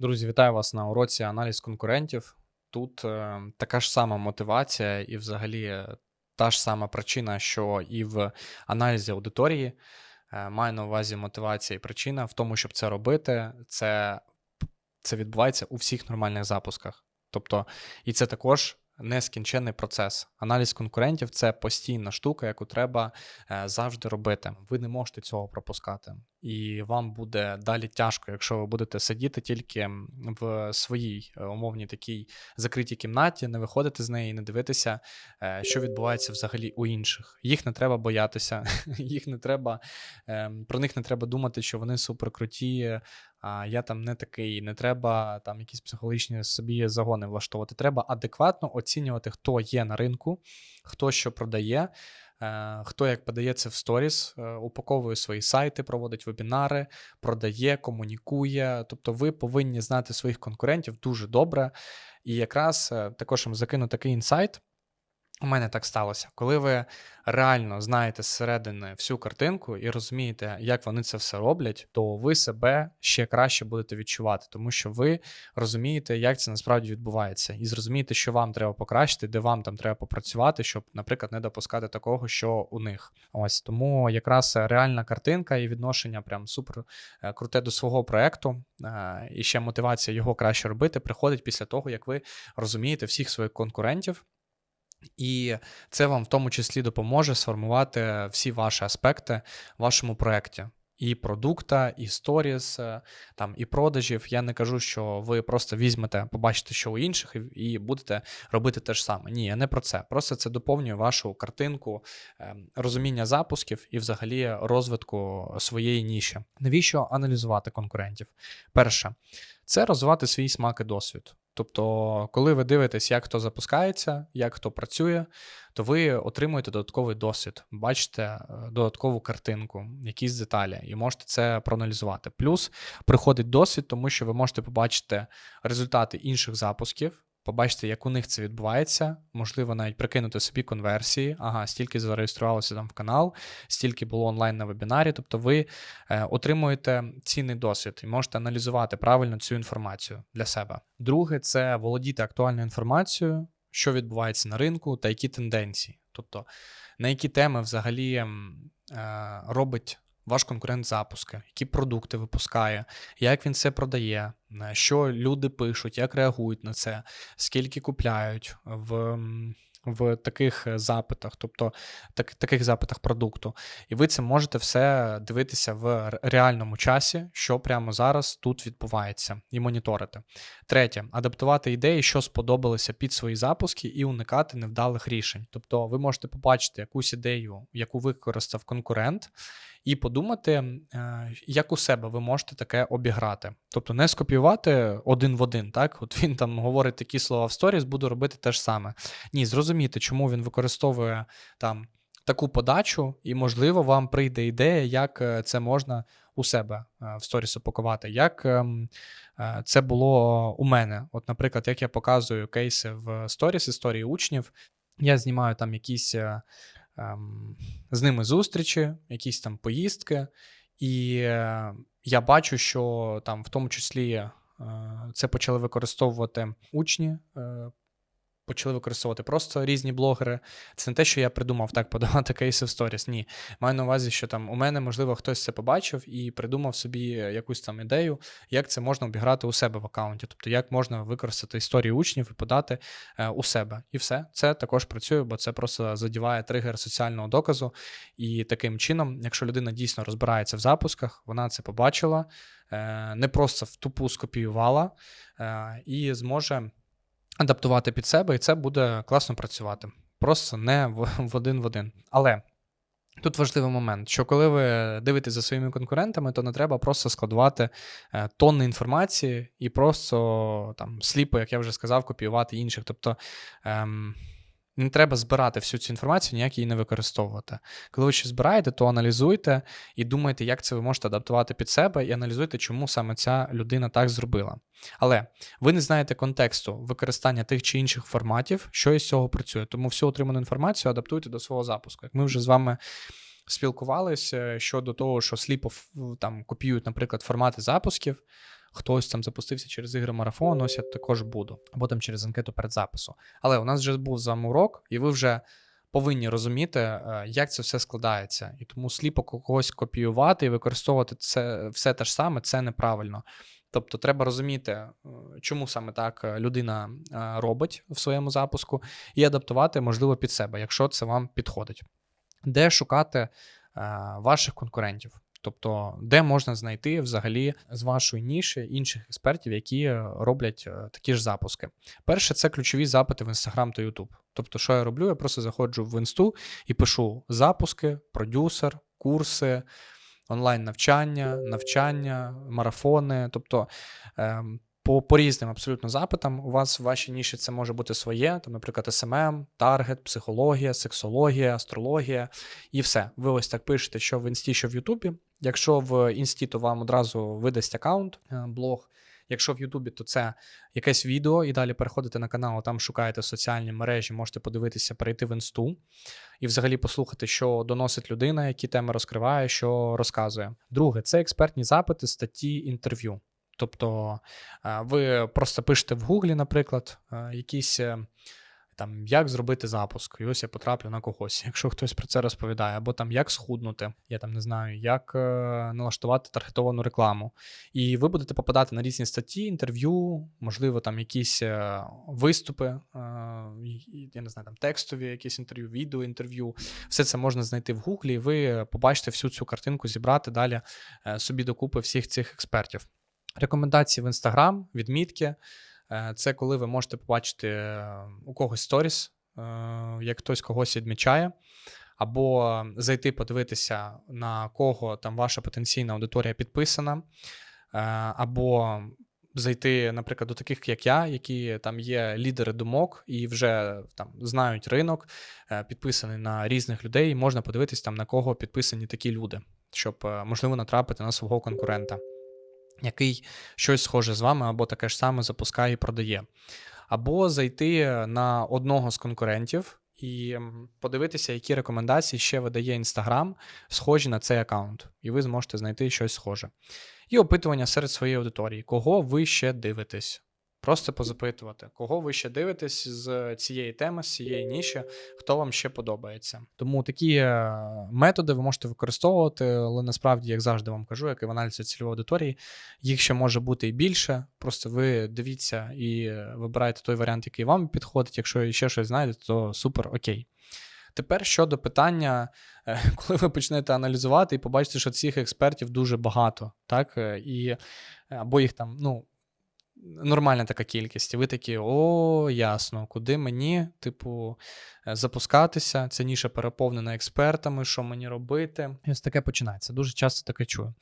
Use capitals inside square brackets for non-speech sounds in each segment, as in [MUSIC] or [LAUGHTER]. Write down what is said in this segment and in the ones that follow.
Друзі, вітаю вас на уроці аналіз конкурентів. Тут е, така ж сама мотивація, і взагалі е, та ж сама причина, що і в аналізі аудиторії е, маю на увазі мотивація і причина в тому, щоб це робити. Це, це відбувається у всіх нормальних запусках. Тобто, і це також нескінченний процес. Аналіз конкурентів це постійна штука, яку треба е, завжди робити. Ви не можете цього пропускати, і вам буде далі тяжко, якщо ви будете сидіти тільки в своїй е, умовній такій закритій кімнаті, не виходити з неї, не дивитися, е, що відбувається взагалі у інших. Їх не треба боятися, [LAUGHS] їх не треба ем, про них не треба думати, що вони суперкруті, а я там не такий, не треба там якісь психологічні собі загони влаштовувати. Треба адекватно оцінювати, хто є на ринку, хто що продає. Е, хто як подається в сторіс, е, упаковує свої сайти, проводить вебінари, продає, комунікує. Тобто ви повинні знати своїх конкурентів дуже добре. І якраз е, також вам закину такий інсайт. У мене так сталося, коли ви реально знаєте зсередини всю картинку і розумієте, як вони це все роблять, то ви себе ще краще будете відчувати, тому що ви розумієте, як це насправді відбувається, і зрозумієте, що вам треба покращити, де вам там треба попрацювати, щоб, наприклад, не допускати такого, що у них. Ось тому якраз реальна картинка і відношення прям супер е, круте до свого проекту, е, і ще мотивація його краще робити приходить після того, як ви розумієте всіх своїх конкурентів. І це вам в тому числі допоможе сформувати всі ваші аспекти в вашому проєкті. І продукта, і сторіс, е, там, і продажів. Я не кажу, що ви просто візьмете, побачите, що у інших, і будете робити те ж саме. Ні, я не про це. Просто це доповнює вашу картинку, ем, розуміння запусків і взагалі розвитку своєї ніші. Навіщо аналізувати конкурентів? Перше, це розвивати свій смак і досвід. Тобто, коли ви дивитесь, як хто запускається, як хто працює, то ви отримуєте додатковий досвід, бачите е, додаткову картинку, якісь деталі, і можете це проаналізувати. Плюс приходить досвід, тому що ви можете побачити результати інших запусків, побачите, як у них це відбувається, можливо, навіть прикинути собі конверсії. Ага, стільки зареєструвалося там в канал, стільки було онлайн на вебінарі. Тобто ви е, отримуєте цінний досвід і можете аналізувати правильно цю інформацію для себе. Друге, це володіти актуальною інформацією, що відбувається на ринку та які тенденції. Тобто, на які теми взагалі е, робить ваш конкурент запуски, які продукти випускає, як він це продає, що люди пишуть, як реагують на це, скільки купляють в в таких запитах, тобто так, таких запитах продукту. І ви це можете все дивитися в реальному часі, що прямо зараз тут відбувається, і моніторити. Третє, адаптувати ідеї, що сподобалося під свої запуски, і уникати невдалих рішень. Тобто ви можете побачити якусь ідею, яку використав конкурент і подумати, е, як у себе ви можете таке обіграти. Тобто не скопіювати один в один, так? От він там говорить такі слова в сторіс, буду робити те ж саме. Ні, зрозуміти, чому він використовує там таку подачу, і, можливо, вам прийде ідея, як е, це можна у себе е, в сторіс опакувати. Як ем, це було у мене. От, наприклад, як я показую кейси в сторіс історії учнів, я знімаю там якісь ем, з ними зустрічі, якісь там поїздки, і е, я бачу, що там в тому числі е, це почали використовувати учні е, почали використовувати просто різні блогери. Це не те, що я придумав так подавати [LAUGHS] кейси в сторіс. Ні. Маю на увазі, що там у мене, можливо, хтось це побачив і придумав собі якусь там ідею, як це можна обіграти у себе в аккаунті. Тобто, як можна використати історії учнів і подати е, у себе. І все. Це також працює, бо це просто задіває тригер соціального доказу. І таким чином, якщо людина дійсно розбирається в запусках, вона це побачила, е, не просто в тупу скопіювала е, і зможе адаптувати під себе, і це буде класно працювати. Просто не в один в один. Але тут важливий момент, що коли ви дивитесь за своїми конкурентами, то не треба просто складувати е, тонни інформації і просто там сліпо, як я вже сказав, копіювати інших. Тобто. Ем, не треба збирати всю цю інформацію, ніяк її не використовувати. Коли ви щось збираєте, то аналізуйте і думайте, як це ви можете адаптувати під себе, і аналізуйте, чому саме ця людина так зробила. Але ви не знаєте контексту використання тих чи інших форматів, що із цього працює. Тому всю отриману інформацію адаптуйте до свого запуску. Як ми вже з вами спілкувалися щодо того, що сліпо там копіюють, наприклад, формати запусків. Хтось там запустився через ігри марафон, ось я також буду, або там через анкету перед запису. Але у нас вже був замурок, і ви вже повинні розуміти, е, як це все складається. І тому сліпо когось копіювати і використовувати це все те ж саме це неправильно. Тобто треба розуміти, е, чому саме так е, людина робить в своєму запуску, і адаптувати, можливо, під себе, якщо це вам підходить. Де шукати ваших конкурентів? Тобто, де можна знайти взагалі з вашої ніші інших експертів, які е, роблять е, такі ж запуски. Перше, це ключові запити в Instagram та YouTube. Тобто, що я роблю? Я просто заходжу в інсту і пишу запуски, продюсер, курси, онлайн-навчання, навчання, марафони. Тобто ем, по по різним абсолютно запитам. У вас в вашій ніші це може бути своє, там, наприклад, SMM, таргет, психологія, сексологія, астрологія і все. Ви ось так пишете, що в інсті, що в Ютубі. Якщо в інсті, то вам одразу видасть аккаунт, е, блог. Якщо в Ютубі, то це якесь відео, і далі переходите на канал, там шукаєте соціальні мережі, можете подивитися, перейти в інсту і взагалі послухати, що доносить людина, які теми розкриває, що розказує. Друге, це експертні запити, статті, інтерв'ю. Тобто е, ви просто пишете в Гуглі, наприклад, е, якісь там як зробити запуск, і ось я потраплю на когось, [LAUGHS] якщо хтось про це розповідає, або там як схуднути, я там не знаю, як налаштувати таргетовану рекламу. І ви будете попадати на різні статті, інтерв'ю, можливо, там якісь виступи, я не знаю, там текстові, якісь інтерв'ю, відео інтерв'ю. Все це можна знайти в Гуглі, і ви побачите всю цю картинку, зібрати далі собі докупи всіх цих експертів. Рекомендації в Instagram, відмітки. Е, це коли ви можете побачити е, у когось сторіс, е, як хтось когось відмічає, або зайти подивитися, на кого там ваша потенційна аудиторія підписана, або зайти, наприклад, до таких, як я, які там є лідери думок і вже там знають ринок, підписаний на різних людей, і можна подивитись там на кого підписані такі люди, щоб можливо натрапити на свого конкурента який щось схоже з вами, або таке ж саме запускає і продає. Або зайти на одного з конкурентів і подивитися, які рекомендації ще видає Інстаграм, схожі на цей аккаунт, і ви зможете знайти щось схоже. І опитування серед своєї аудиторії, кого ви ще дивитесь. Просто позапитувати, кого ви ще дивитесь з цієї теми, з цієї ніші, хто вам ще подобається. Тому такі е, методи ви можете використовувати, але насправді, як завжди вам кажу, як і в аналізі цільової аудиторії, їх ще може бути і більше. Просто ви дивіться і вибираєте той варіант, який вам підходить. Якщо ще щось знайдете, то супер окей. Тепер щодо питання, е, [LAUGHS] коли ви почнете аналізувати і побачите, що цих експертів дуже багато, так? Е, і або їх там, ну нормальна така кількість. І ви такі, о, ясно, куди мені, типу, е, запускатися? Ця ніша переповнена експертами, що мені робити? І ось таке починається. Дуже часто таке чую.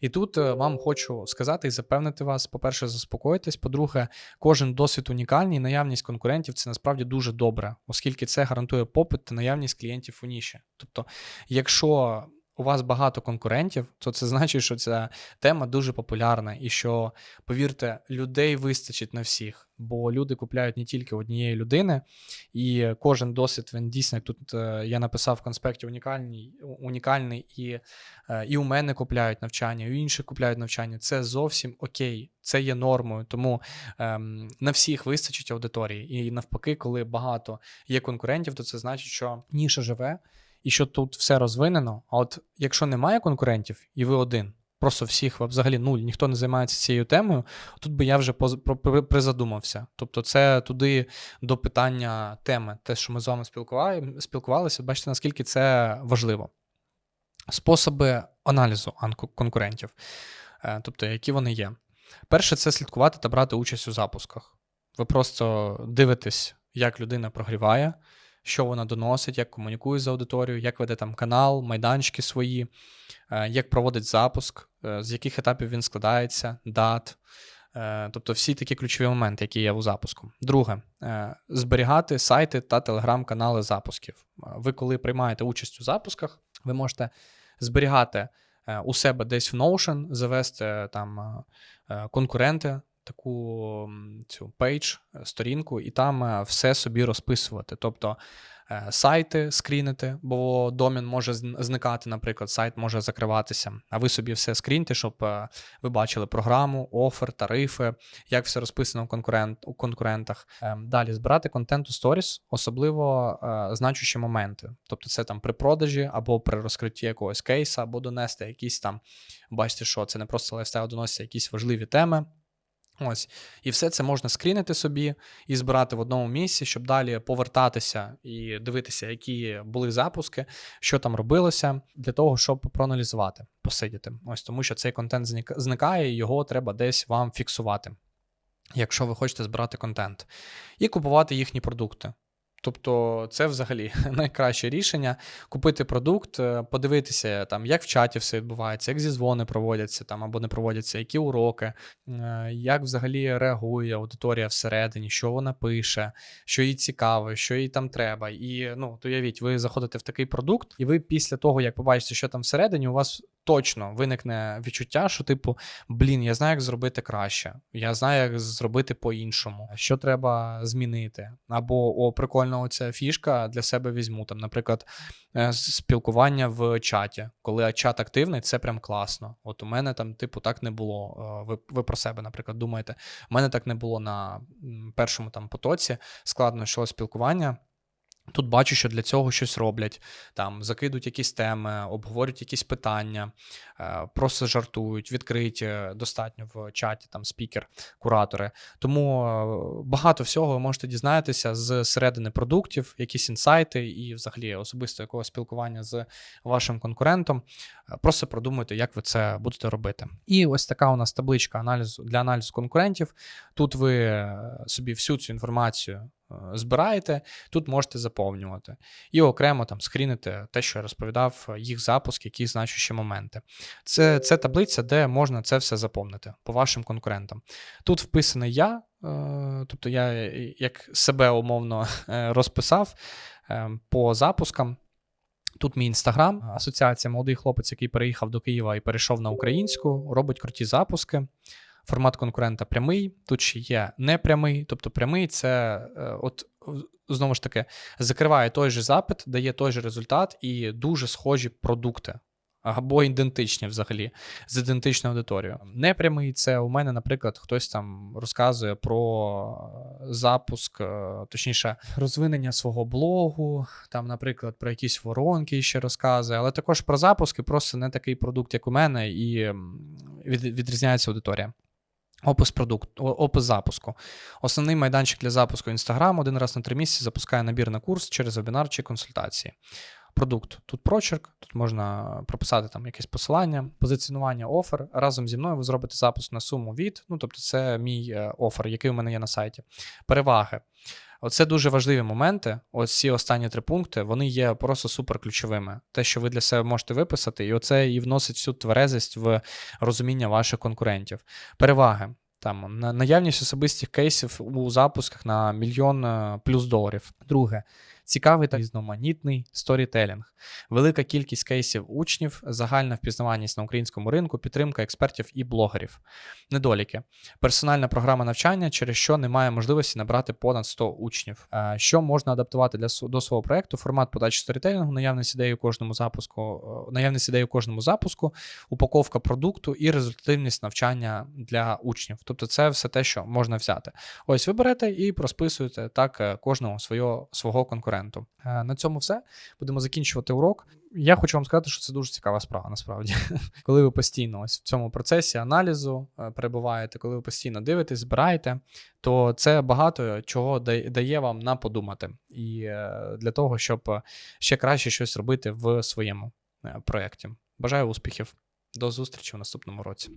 І тут е, вам хочу сказати і запевнити вас: по-перше, заспокойтесь. По-друге, кожен досвід унікальний, і наявність конкурентів це насправді дуже добре, оскільки це гарантує попит та наявність клієнтів у ніші. Тобто, якщо у вас багато конкурентів, то це значить, що ця тема дуже популярна, і що, повірте, людей вистачить на всіх, бо люди купляють не тільки однієї людини, і кожен досвід він дійсно як тут е, я написав в конспекті унікальний, унікальний, і е, і у мене купляють навчання, і у інших купляють навчання. Це зовсім окей, це є нормою. Тому ем, на всіх вистачить аудиторії. І навпаки, коли багато є конкурентів, то це значить, що ніша живе і що тут все розвинено. А от якщо немає конкурентів, і ви один, просто всіх взагалі нуль, ніхто не займається цією темою, тут би я вже призадумався. Тобто, це туди до питання теми, те, що ми з вами спілкувалися, бачите, наскільки це важливо. Способи аналізу конкурентів, е, тобто, які вони є. Перше, це слідкувати та брати участь у запусках. Ви просто дивитесь, як людина прогріває, що вона доносить, як комунікує з аудиторією, як веде там канал, майданчики свої, е, як проводить запуск, е, з яких етапів він складається, дат. Е, тобто всі такі ключові моменти, які є у запуску. Друге, зберігати сайти та телеграм-канали запусків. Ви, коли приймаєте участь у запусках, ви можете зберігати у себе десь в Notion, завести там конкуренти таку цю пейдж, сторінку, і там е, все собі розписувати. Тобто е, сайти скрінити, бо домен може зникати, наприклад, сайт може закриватися. А ви собі все скріньте, щоб е, ви бачили програму, офер, тарифи, як все розписано у, конкурент, у конкурентах. Ем, Далі збирати контент у сторіс, особливо е, значущі моменти. Тобто, це там при продажі або при розкритті якогось кейса, або донести якісь там, бачите, що це не просто лайфстайл, доноситься якісь важливі теми. Ось, і все це можна скрінити собі і збирати в одному місці, щоб далі повертатися і дивитися, які були запуски, що там робилося, для того, щоб проаналізувати, посидіти. Ось тому, що цей контент зникає, його треба десь вам фіксувати, якщо ви хочете збирати контент, і купувати їхні продукти. Тобто, це взагалі [LAUGHS] найкраще рішення купити продукт, е, подивитися, там, як в чаті все відбувається, як зізвони проводяться там або не проводяться, які уроки, е, як взагалі реагує аудиторія всередині, що вона пише, що їй цікаво, що їй там треба. І ну, то уявіть, ви заходите в такий продукт, і ви після того, як побачите, що там всередині, у вас точно виникне відчуття, що, типу, блін, я знаю, як зробити краще, я знаю, як зробити по-іншому, що треба змінити. Або о, прикольно, оця фішка для себе візьму. Там, наприклад, е, спілкування в чаті. Коли чат активний, це прям класно. От у мене там, типу, так не було. Е, Ви, ви про себе, наприклад, думаєте, у мене так не було на першому там потоці. Складно йшло спілкування. Тут бачу, що для цього щось роблять, там закидуть якісь теми, обговорюють якісь питання, е, просто жартують, відкриті достатньо в чаті, там спікер, куратори. Тому е, багато всього ви можете дізнатися з середини продуктів, якісь інсайти і взагалі особисто якогось спілкування з вашим конкурентом. Е, Просто продумуйте, як ви це будете робити. І ось така у нас табличка аналізу для аналізу конкурентів. Тут ви собі всю цю інформацію збираєте, тут можете заповнювати. І окремо там скрінити те, що я розповідав, е, їх запуск, які значущі моменти. Це, це таблиця, де можна це все заповнити по вашим конкурентам. Тут вписаний я, е, тобто я е, як себе умовно е, розписав е, по запускам. Тут мій інстаграм, асоціація молодий хлопець, який переїхав до Києва і перейшов на українську, робить круті запуски. Формат конкурента прямий, тут ще є непрямий, тобто прямий це е, от знову ж таки закриває той же запит, дає той же результат і дуже схожі продукти. Або ідентичні взагалі з ідентичною аудиторією. Непрямий це у мене, наприклад, хтось там розказує про запуск, е, точніше, розвинення свого блогу, там, наприклад, про якісь воронки ще розказує, але також про запуски, просто не такий продукт, як у мене, і від, відрізняється аудиторія. Опис продукту, опис запуску. Основний майданчик для запуску Instagram один раз на три місяці запускає набір на курс через вебінар чи консультації. Продукт. Тут прочерк, тут можна прописати там якесь посилання, позиціонування офер. Разом зі мною ви зробите запуск на суму від. Ну, тобто, це мій е, офер, який у мене є на сайті. Переваги. Оце дуже важливі моменти. Ось ці останні три пункти, вони є просто супер ключовими. Те, що ви для себе можете виписати, і оце і вносить всю тверезість в розуміння ваших конкурентів. Переваги. Там наявність особистих кейсів у запусках на мільйон е, плюс доларів. Друге, цікавий та різноманітний сторітелінг, велика кількість кейсів учнів, загальна впізнаваність на українському ринку, підтримка експертів і блогерів. Недоліки. Персональна програма навчання, через що немає можливості набрати понад 100 учнів. Е, Що можна адаптувати для до свого проекту? Формат подачі сторітелінгу, наявність ідеї у кожному запуску, е, наявність ідеї у кожному запуску, упаковка продукту і результативність навчання для учнів. Тобто, це все те, що можна взяти. Ось ви берете і просписуєте так е, кожного свого, свого конкуренту. Е, На цьому все. Будемо закінчувати урок. Я хочу вам сказати, що це дуже цікава справа, насправді. [LAUGHS] Коли ви постійно ось в цьому процесі аналізу е, перебуваєте, коли ви постійно дивитесь, збираєте, то це багато чого да- дає вам на подумати. І е, для того, щоб ще краще щось робити в своєму проєкті. Бажаю успіхів. До зустрічі в наступному році.